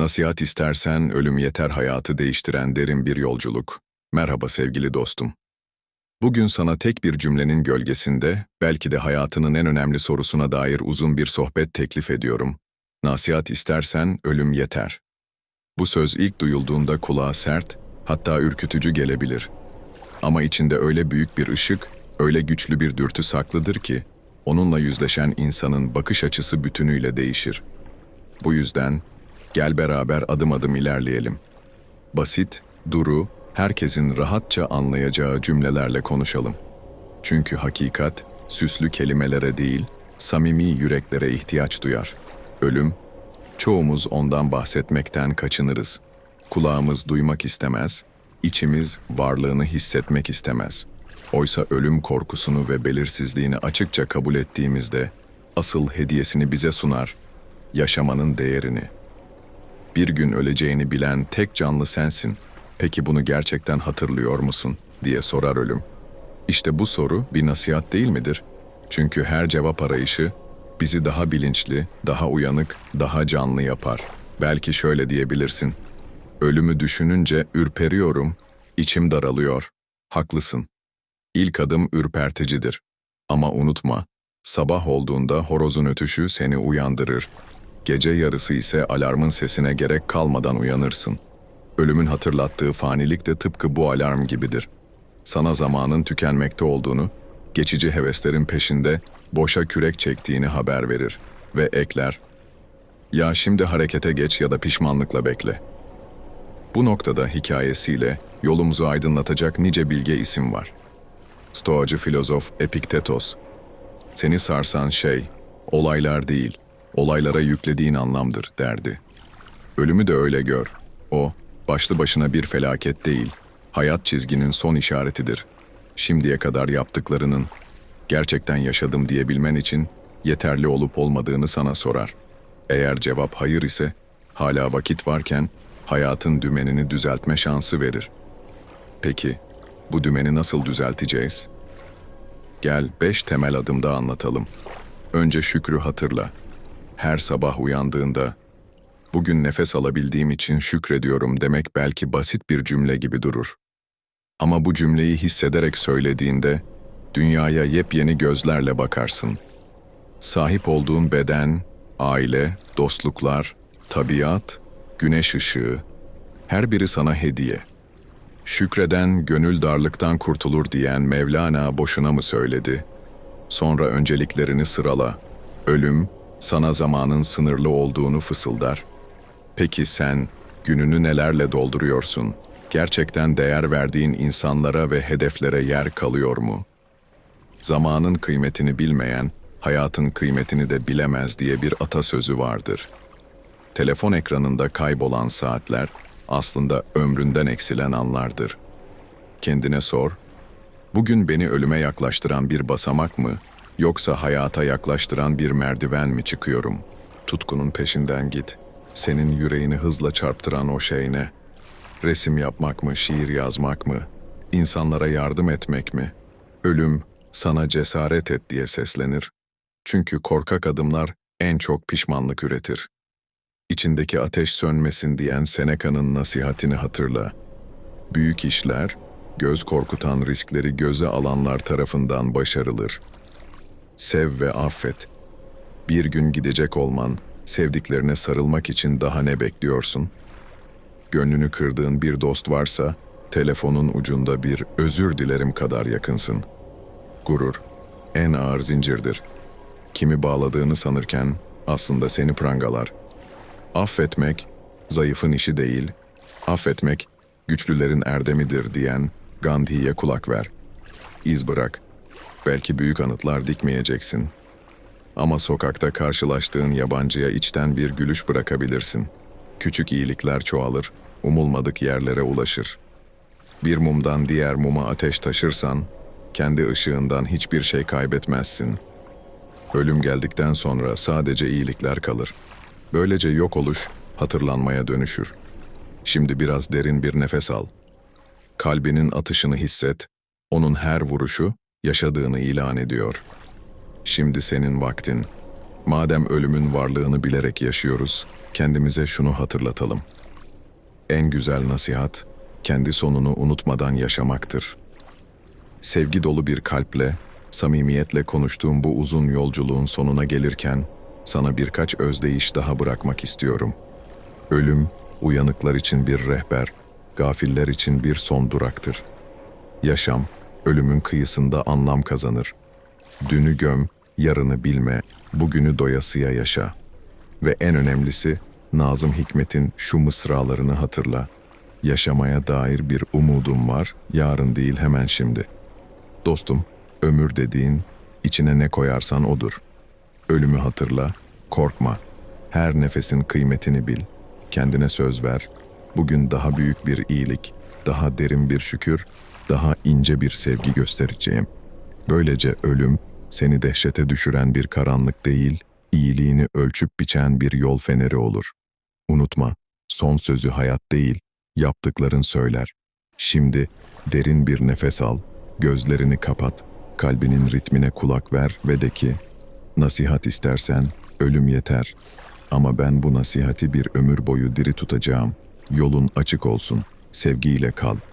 Nasihat istersen ölüm yeter hayatı değiştiren derin bir yolculuk. Merhaba sevgili dostum. Bugün sana tek bir cümlenin gölgesinde, belki de hayatının en önemli sorusuna dair uzun bir sohbet teklif ediyorum. Nasihat istersen ölüm yeter. Bu söz ilk duyulduğunda kulağa sert, hatta ürkütücü gelebilir. Ama içinde öyle büyük bir ışık, öyle güçlü bir dürtü saklıdır ki, onunla yüzleşen insanın bakış açısı bütünüyle değişir. Bu yüzden gel beraber adım adım ilerleyelim. Basit, duru, herkesin rahatça anlayacağı cümlelerle konuşalım. Çünkü hakikat süslü kelimelere değil, samimi yüreklere ihtiyaç duyar. Ölüm, çoğumuz ondan bahsetmekten kaçınırız. Kulağımız duymak istemez, içimiz varlığını hissetmek istemez. Oysa ölüm korkusunu ve belirsizliğini açıkça kabul ettiğimizde asıl hediyesini bize sunar, yaşamanın değerini. Bir gün öleceğini bilen tek canlı sensin. Peki bunu gerçekten hatırlıyor musun? diye sorar ölüm. İşte bu soru bir nasihat değil midir? Çünkü her cevap arayışı bizi daha bilinçli, daha uyanık, daha canlı yapar. Belki şöyle diyebilirsin. Ölümü düşününce ürperiyorum, içim daralıyor. Haklısın. İlk adım ürperticidir. Ama unutma, sabah olduğunda horozun ötüşü seni uyandırır. Gece yarısı ise alarmın sesine gerek kalmadan uyanırsın. Ölümün hatırlattığı fanilik de tıpkı bu alarm gibidir. Sana zamanın tükenmekte olduğunu, geçici heveslerin peşinde boşa kürek çektiğini haber verir ve ekler. Ya şimdi harekete geç ya da pişmanlıkla bekle. Bu noktada hikayesiyle yolumuzu aydınlatacak nice bilge isim var. Stoacı filozof Epiktetos. Seni sarsan şey, olaylar değil, olaylara yüklediğin anlamdır derdi. Ölümü de öyle gör. O, başlı başına bir felaket değil, hayat çizginin son işaretidir. Şimdiye kadar yaptıklarının, gerçekten yaşadım diyebilmen için yeterli olup olmadığını sana sorar. Eğer cevap hayır ise, hala vakit varken hayatın dümenini düzeltme şansı verir. Peki, bu dümeni nasıl düzelteceğiz? Gel beş temel adımda anlatalım. Önce şükrü hatırla. Her sabah uyandığında, bugün nefes alabildiğim için şükrediyorum demek belki basit bir cümle gibi durur. Ama bu cümleyi hissederek söylediğinde, dünyaya yepyeni gözlerle bakarsın. Sahip olduğun beden, aile, dostluklar, tabiat, güneş ışığı, her biri sana hediye. Şükreden gönül darlıktan kurtulur diyen Mevlana boşuna mı söyledi? Sonra önceliklerini sırala. Ölüm, sana zamanın sınırlı olduğunu fısıldar. Peki sen gününü nelerle dolduruyorsun? Gerçekten değer verdiğin insanlara ve hedeflere yer kalıyor mu? Zamanın kıymetini bilmeyen, hayatın kıymetini de bilemez diye bir atasözü vardır. Telefon ekranında kaybolan saatler aslında ömründen eksilen anlardır. Kendine sor, bugün beni ölüme yaklaştıran bir basamak mı, yoksa hayata yaklaştıran bir merdiven mi çıkıyorum? Tutkunun peşinden git. Senin yüreğini hızla çarptıran o şey ne? Resim yapmak mı, şiir yazmak mı, insanlara yardım etmek mi? Ölüm sana cesaret et diye seslenir. Çünkü korkak adımlar en çok pişmanlık üretir. İçindeki ateş sönmesin diyen Seneca'nın nasihatini hatırla. Büyük işler, göz korkutan riskleri göze alanlar tarafından başarılır. Sev ve affet. Bir gün gidecek olman, sevdiklerine sarılmak için daha ne bekliyorsun? Gönlünü kırdığın bir dost varsa, telefonun ucunda bir özür dilerim kadar yakınsın. Gurur, en ağır zincirdir. Kimi bağladığını sanırken aslında seni prangalar.'' Affetmek, zayıfın işi değil, affetmek, güçlülerin erdemidir diyen Gandhi'ye kulak ver. İz bırak. Belki büyük anıtlar dikmeyeceksin. Ama sokakta karşılaştığın yabancıya içten bir gülüş bırakabilirsin. Küçük iyilikler çoğalır, umulmadık yerlere ulaşır. Bir mumdan diğer muma ateş taşırsan, kendi ışığından hiçbir şey kaybetmezsin. Ölüm geldikten sonra sadece iyilikler kalır.'' Böylece yok oluş hatırlanmaya dönüşür. Şimdi biraz derin bir nefes al. Kalbinin atışını hisset, onun her vuruşu yaşadığını ilan ediyor. Şimdi senin vaktin. Madem ölümün varlığını bilerek yaşıyoruz, kendimize şunu hatırlatalım. En güzel nasihat, kendi sonunu unutmadan yaşamaktır. Sevgi dolu bir kalple, samimiyetle konuştuğum bu uzun yolculuğun sonuna gelirken, sana birkaç özdeyiş daha bırakmak istiyorum. Ölüm, uyanıklar için bir rehber, gafiller için bir son duraktır. Yaşam, ölümün kıyısında anlam kazanır. Dünü göm, yarını bilme, bugünü doyasıya yaşa. Ve en önemlisi, Nazım Hikmet'in şu mısralarını hatırla. Yaşamaya dair bir umudum var, yarın değil hemen şimdi. Dostum, ömür dediğin, içine ne koyarsan odur. Ölümü hatırla, korkma. Her nefesin kıymetini bil. Kendine söz ver. Bugün daha büyük bir iyilik, daha derin bir şükür, daha ince bir sevgi göstereceğim. Böylece ölüm, seni dehşete düşüren bir karanlık değil, iyiliğini ölçüp biçen bir yol feneri olur. Unutma, son sözü hayat değil, yaptıkların söyler. Şimdi derin bir nefes al, gözlerini kapat, kalbinin ritmine kulak ver ve de ki, nasihat istersen ölüm yeter. Ama ben bu nasihati bir ömür boyu diri tutacağım. Yolun açık olsun, sevgiyle kal.''